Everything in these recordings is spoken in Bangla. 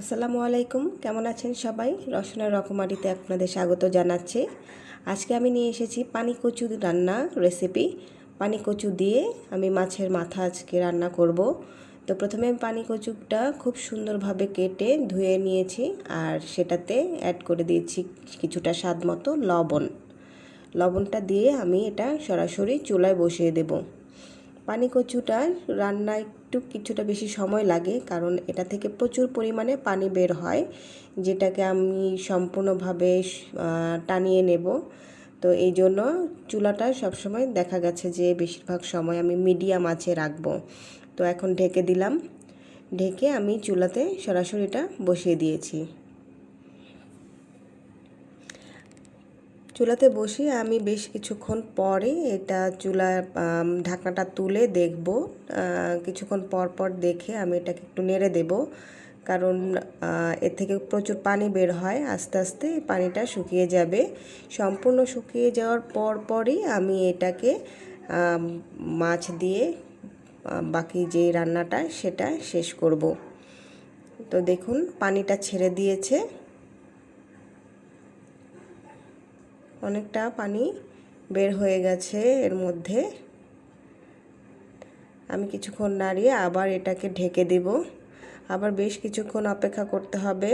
আসসালামু আলাইকুম। কেমন আছেন সবাই? রসনার রকমারিতে আপনাদের স্বাগত জানাচ্ছি। আজকে আমি নিয়ে এসেছি পানি কচু রান্না রেসিপি পানি কচু দিয়ে আমি মাছের মাথা আজকে রান্না করব। তো প্রথমে পানি কচুটা খুব সুন্দরভাবে কেটে ধুয়ে নিয়েছি আর সেটাতে অ্যাড করে দিয়েছি কিছুটা স্বাদ মতো লবণ। লবণটা দিয়ে আমি এটা সরাসরি চুলায় বসিয়ে দেবো। পানি কচুটা রান্না একটু কিছুটা বেশি সময় লাগে, কারণ এটা থেকে প্রচুর পরিমাণে পানি বের হয়, যেটাকে আমি সম্পূর্ণভাবে টানিয়ে নেব। তো এই জন্য চুলাটা সবসময় দেখা গেছে যে বেশিরভাগ সময় আমি মিডিয়াম আছে রাখব। তো এখন ঢেকে দিলাম। ঢেকে আমি চুলাতে সরাসরি এটা বসিয়ে দিয়েছি। চুলাতে বসিয়ে আমি বেশ কিছুক্ষণ পরে এটা চুলার ঢাকনাটা তুলে দেখব। কিছুক্ষণ পর পর দেখে আমি এটাকে একটু নেড়ে দেব। কারণ এর থেকে প্রচুর পানি বের হয়, আস্তে আস্তে পানিটা শুকিয়ে যাবে। সম্পূর্ণ শুকিয়ে যাওয়ার পর পরই আমি এটাকে মাছ দিয়ে বাকি যে রান্নাটা সেটা শেষ করব। তো দেখুন, পানিটা ছেড়ে দিয়েছে। অনেকটা পানি বের হয়ে গেছে এর মধ্যে। আমি কিছুক্ষণ নাড়িয়ে আবার এটাকে ঢেকে দেব। আবার বেশ কিছুক্ষণ অপেক্ষা করতে হবে।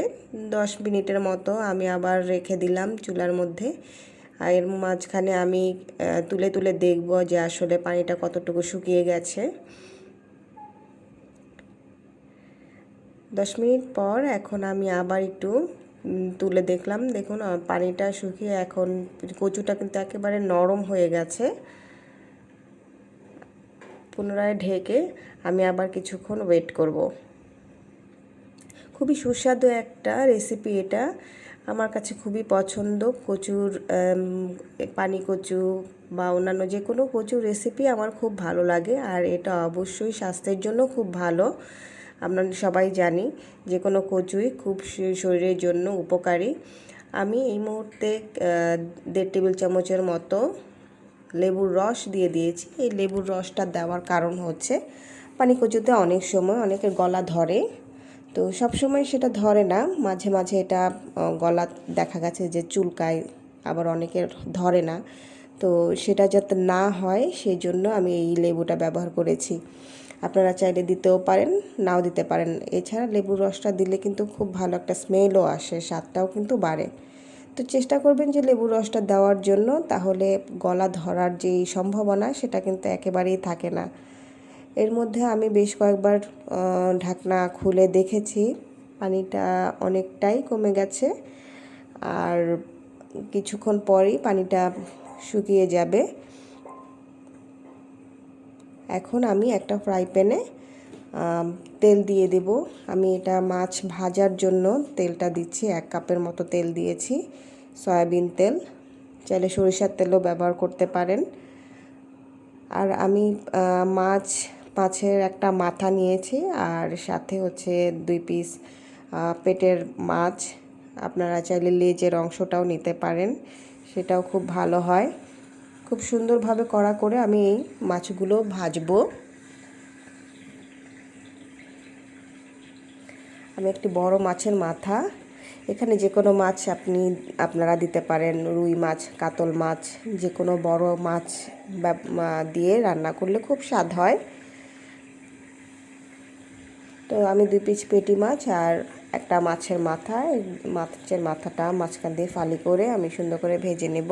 দশ মিনিটের মতো আমি আবার রেখে দিলাম চুলার মধ্যে। আর এর মাঝখানে আমি তুলে তুলে দেখব যে আসলে পানিটা কতটুকু শুকিয়ে গেছে। দশ মিনিট পর এখন আমি আবার একটু তুলে দেখলাম। দেখুন পানিটা শুকিয়ে এখন কচুটা কিন্তু একেবারে নরম হয়ে গেছে। পুনরায় ঢেকে আমি আবার কিছুক্ষণ ওয়েট করব। খুবই সুস্বাদু একটা রেসিপি এটা। আমার কাছে খুবই পছন্দ। কচুর পানি কচু বা অন্যান্য যে কোনো কচুর রেসিপি আমার খুব ভালো লাগে। আর এটা অবশ্যই স্বাস্থ্যের জন্য খুব ভালো। আমরা সবাই জানি যে কোনো কচুই খুব শরীরের জন্য উপকারী। আমি এই মুহূর্তে দেড় টেবিল চামচের মতো লেবুর রস দিয়ে দিয়েছি। এই লেবুর রসটা দেওয়ার কারণ হচ্ছে, পানি কচুতে অনেক সময় অনেকের গলা ধরে। তো সব সময় সেটা ধরে না, মাঝে মাঝে এটা গলা দেখা গেছে যে চুলকায়, আবার অনেকের ধরে না। তো সেটা যাতে না হয়, সেই জন্য আমি এই লেবুটা ব্যবহার করেছি। আপনারা চাইলে দিতেও পারেন, নাও দিতে পারেন। এছাড়া লেবুর রসটা দিলে কিন্তু খুব ভালো একটা স্মেলও আসে, স্বাদটাও কিন্তু বাড়ে। তো চেষ্টা করবেন যে লেবুর রসটা দেওয়ার জন্য, তাহলে গলা ধরার যে সম্ভাবনা, সেটা কিন্তু একেবারেই থাকে না। এর মধ্যে আমি বেশ কয়েকবার ঢাকনা খুলে দেখেছি, পানিটা অনেকটাই কমে গেছে। আর কিছুক্ষণ পরেই পানিটা শুকিয়ে যাবে। এখন আমি একটা ফ্রাই প্যানে তেল দিয়ে দেব। আমি এটা মাছ ভাজার জন্য তেলটা দিচ্ছি, এক কাপের মতো তেল দিয়েছি, সয়াবিন তেল। চাইলে সরিষার তেলও ব্যবহার করতে পারেন। আর আমি মাছ, মাছের একটা মাথা নিয়েছি, আর সাথে হচ্ছে দুই পিস পেটের মাছ। আপনারা চাইলে লেজের অংশটাও নিতে পারেন, সেটাও খুব ভালো হয়। খুব সুন্দরভাবে করা করে আমি এই মাছগুলো ভাজবো। আমি একটি বড় মাছের মাথা। এখানে যে কোনো মাছ আপনি, আপনারা দিতে পারেন, রুই মাছ, কাতল মাছ, যে কোনো বড় মাছ দিয়ে রান্না করলে খুব স্বাদ হয়। তো আমি দুই পিস পেটি মাছ আর একটা মাছের মাথা মাছের মাথাটা মাঝখান দিয়ে ফালি করে আমি সুন্দর করে ভেজে নেব।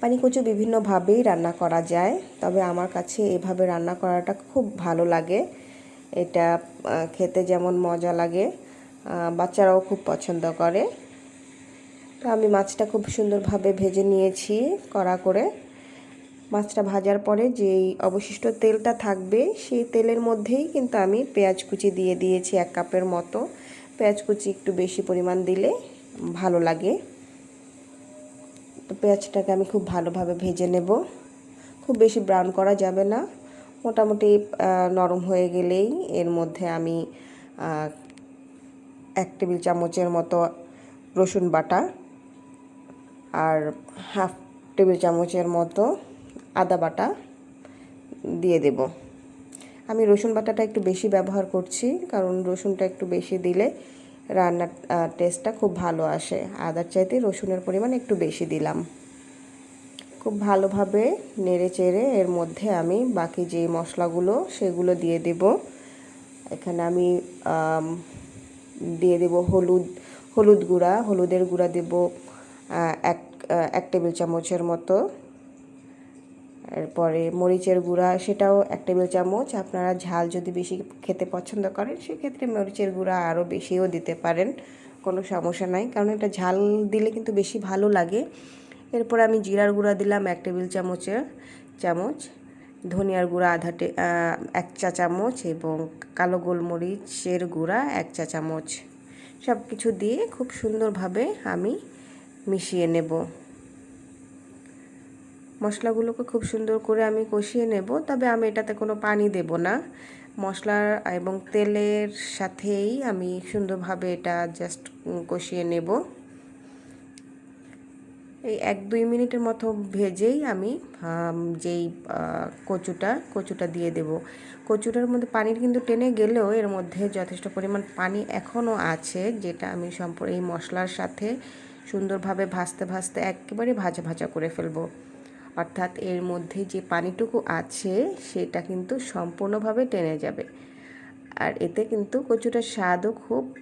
পানি কচু বিভিন্নভাবেই রান্না করা যায়, তবে আমার কাছে এভাবে রান্না করাটা খুব ভালো লাগে। এটা খেতে যেমন মজা লাগে বাচ্চারাও খুব পছন্দ করে। তো আমি মাছটা খুব সুন্দরভাবে ভেজে নিয়েছি কড়া করে। মাছটা ভাজার পরে যেই অবশিষ্ট তেলটা থাকবে, সেই তেলের মধ্যেই কিন্তু আমি পেঁয়াজ কুচি দিয়ে দিয়েছি এক কাপের মতো। পেঁয়াজ কুচি একটু বেশি পরিমাণ দিলে ভালো লাগে। তো পেঁয়াজটাকে আমি খুব ভালোভাবে ভেজে নেব। খুব বেশি ব্রাউন করা যাবে না। মোটামুটি নরম হয়ে গেলেই এর মধ্যে আমি এক টেবিল চামচের মতো রসুন বাটা আর হাফ টেবিল চামচের মতো আদা বাটা দিয়ে দেব। আমি রসুন বাটাটা একটু বেশি ব্যবহার করছি, কারণ রসুনটা একটু বেশি দিলে রান্নার টেস্টটা খুব ভালো আসে। আদার চাইতে রসুনের পরিমাণ একটু বেশি দিলাম। খুব ভালোভাবে নেড়ে চেড়ে এর মধ্যে আমি বাকি যে মশলাগুলো, সেগুলো দিয়ে দেব। এখানে আমি দিয়ে দেব হলুদ হলুদ গুঁড়া, হলুদের গুঁড়া দেব এক এক টেবিল চামচের মতো। এরপরে মরিচের গুঁড়া, সেটাও এক টেবিল চামচ। আপনারা ঝাল যদি বেশি খেতে পছন্দ করেন, সেক্ষেত্রে মরিচের গুঁড়া আরও বেশিও দিতে পারেন। কোনো সমস্যা নাই, কারণ এটা ঝাল দিলে কিন্তু বেশি ভালো লাগে। এরপর আমি জিরার গুঁড়া দিলাম এক টেবিল চামচের চামচ। ধনিয়ার গুঁড়া আধা টে এক চা চামচ এবং কালো গোলমরিচের গুঁড়া এক চা চামচ। সব কিছু দিয়ে খুব সুন্দরভাবে আমি মিশিয়ে নেব। মশলাগুলোকে খুব সুন্দর করে আমি কষিয়ে নেব, তবে আমি এটাতে কোনো পানি দেব না। মশলার এবং তেলের সাথেই আমি সুন্দরভাবে এটা জাস্ট কষিয়ে নেব। এই এক দুই মিনিটের মতো ভেজেই আমি যেই কচুটা কচুটা দিয়ে দেব। কচুটার মধ্যে পানির কিন্তু টেনে গেলেও এর মধ্যে যথেষ্ট পরিমাণ পানি এখনও আছে, যেটা আমি সম্পূর্ণ এই মশলার সাথে সুন্দরভাবে ভাজতে ভাজতে একেবারে ভাজা ভাজা করে ফেলব। অর্থাৎ এর মধ্যে যে পানিটুকু আছে, সেটা কিন্তু সম্পূর্ণভাবে টেনে যাবে। আর এতে কিন্তু কচুটার স্বাদও খুব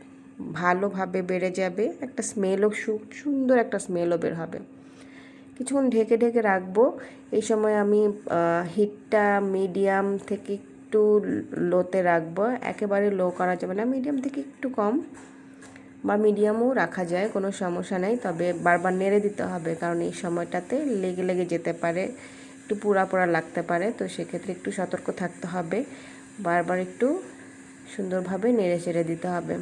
ভালোভাবে বেড়ে যাবে, একটা স্মেলও সুন্দর একটা স্মেলও বের হবে। কিছুক্ষণ ঢেকে ঢেকে রাখব। এই সময় আমি হিটটা মিডিয়াম থেকে একটু লোতে রাখব। একেবারে লো করা যাবে না মিডিয়াম থেকে একটু কম। বা মিডিয়ামও রাখা যায়, কোনো সমস্যা নেই। তবে বারবার নেড়ে দিতে হবে, কারণ এই সময়টাতে লেগে লেগে যেতে পারে, একটু পোড়া পোড়া লাগতে পারে। তো সেক্ষেত্রে একটু সতর্ক থাকতে হবে, বারবার একটু সুন্দরভাবে নেড়ে চেড়ে দিতে হবে।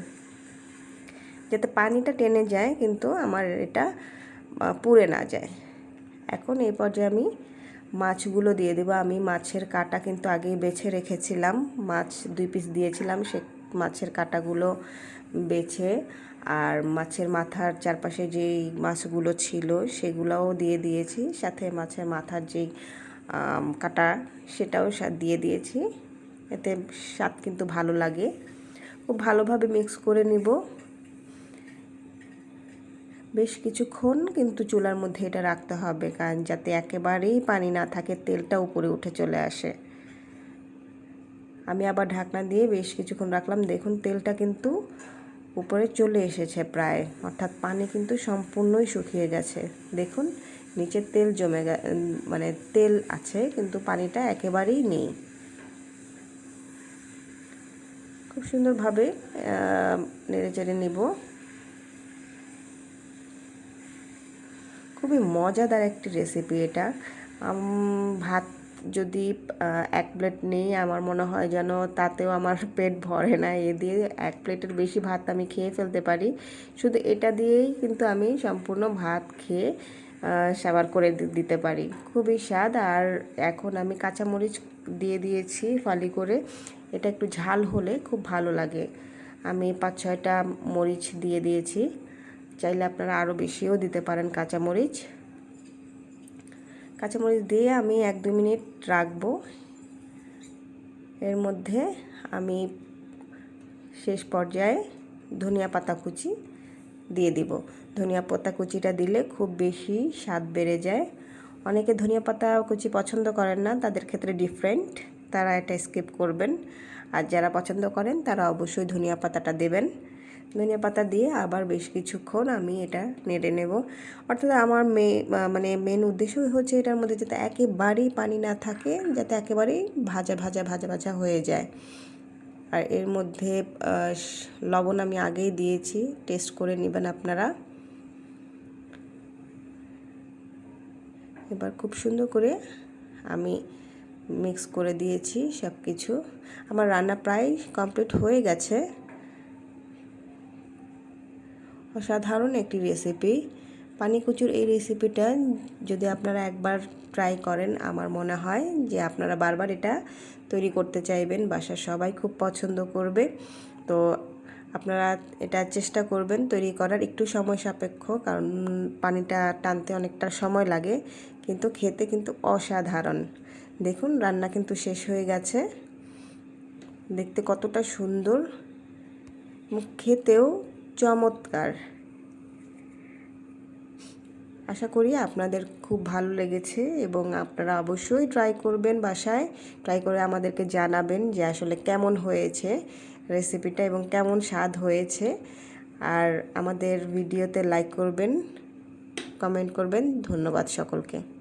যাতে পানিটা টেনে যায়, কিন্তু আমার এটা পুড়ে না যায়। এখন এই পর্যায়ে আমি মাছগুলো দিয়ে দেবো। আমি মাছের কাটা কিন্তু আগেই বেছে রেখেছিলাম। মাছ দুই পিস দিয়েছিলাম, সে মাছের কাটাগুলো বেছে আর মাছের মাথার চারপাশে যেই মাছগুলো ছিল সেগুলোও দিয়ে দিয়েছি। সাথে মাছের মাথার যেই কাটা সেটাও দিয়ে দিয়েছি। এতে স্বাদ কিন্তু ভালো লাগে। খুব ভালোভাবে মিক্স করে নিব। বেশ কিছুক্ষণ কিন্তু চুলার মধ্যে এটা রাখতে হবে, কারণ যাতে একেবারেই পানি না থাকে, তেলটা উপরে উঠে চলে আসে। আমি আবার ঢাকনা দিয়ে বেশ কিছুক্ষণ রাখলাম। দেখুন, তেলটা কিন্তু উপরে চলে এসেছে প্রায়। অর্থাৎ পানি কিন্তু সম্পূর্ণই শুকিয়ে গেছে। দেখুন, নিচে তেল জমে মানে তেল আছে, কিন্তু পানিটা একেবারেই নেই। খুব সুন্দরভাবে নেড়ে চেড়ে নিব। খুবই মজাদার একটি রেসিপি এটা। ভাত যদি এক প্লেট নেই, আমার মনে হয় যেন তাতেও আমার পেট ভরে না। এ দিয়ে এক প্লেটের বেশি ভাত আমি খেয়ে ফেলতে পারি। শুধু এটা দিয়েই কিন্তু আমি সম্পূর্ণ ভাত খেয়ে সাবার করে দিতে পারি। খুবই স্বাদ। আর এখন আমি কাঁচামরিচ দিয়ে দিয়েছি ফালি করে। এটা একটু ঝাল হলে খুব ভালো লাগে। আমি পাঁচ ছয়টা মরিচ দিয়ে দিয়েছি। চাইলে আপনারা আরও বেশিও দিতে পারেন কাঁচামরিচ। কাঁচামরিচ দিয়ে আমি এক দু মিনিট রাখব। এর মধ্যে আমি শেষ পর্যায়ে ধনিয়া পাতা কুচি দিয়ে দিব। ধনিয়া পাতা কুচিটা দিলে খুব বেশি স্বাদ বেড়ে যায়। অনেকে ধনিয়া পাতা কুচি পছন্দ করেন না, তাদের ক্ষেত্রে ডিফারেন্ট তারা এটা স্কিপ করবেন। আর যারা পছন্দ করেন, তারা অবশ্যই ধনিয়া পাতাটা দেবেন। ধনিয়া পাতা দিয়ে আবার বেশ কিছুক্ষণ আমি এটা নেড়ে নেব। অর্থাৎ আমার মে মানে মেন উদ্দেশ্যই হচ্ছে এটার মধ্যে যাতে একেবারেই পানি না থাকে, যাতে একেবারেই ভাজা ভাজা ভাজা ভাজা হয়ে যায়। আর এর মধ্যে লবণ আমি আগেই দিয়েছি টেস্ট করে নেবেন আপনারা। এবার খুব সুন্দর করে আমি মিক্স করে দিয়েছি সব কিছু আমার রান্না প্রায় কমপ্লিট হয়ে গেছে। অসাধারণ একটি রেসিপি পানি কুচুর এই রেসিপিটা যদি আপনারা একবার ট্রাই করেন, আমার মনে হয় যে আপনারা বারবার এটা তৈরি করতে চাইবেন, বাসার সবাই খুব পছন্দ করবে। তো আপনারা এটা চেষ্টা করবেন তৈরি করার, একটু সময় সাপেক্ষ, কারণ পানিটা টানতে অনেকটা সময় লাগে, কিন্তু খেতে কিন্তু অসাধারণ। দেখুন, রান্না কিন্তু শেষ হয়ে গেছে। দেখতে কতটা সুন্দর। খেতেও চমৎকার। আশা করি আপনাদের খুব ভালো লেগেছে এবং আপনারা অবশ্যই ট্রাই করবেন বাসায়। ট্রাই করে আমাদেরকে জানাবেন যে আসলে কেমন হয়েছে রেসিপিটা এবং কেমন স্বাদ হয়েছে। আর আমাদের ভিডিওতে লাইক করবেন কমেন্ট করবেন। ধন্যবাদ সকলকে।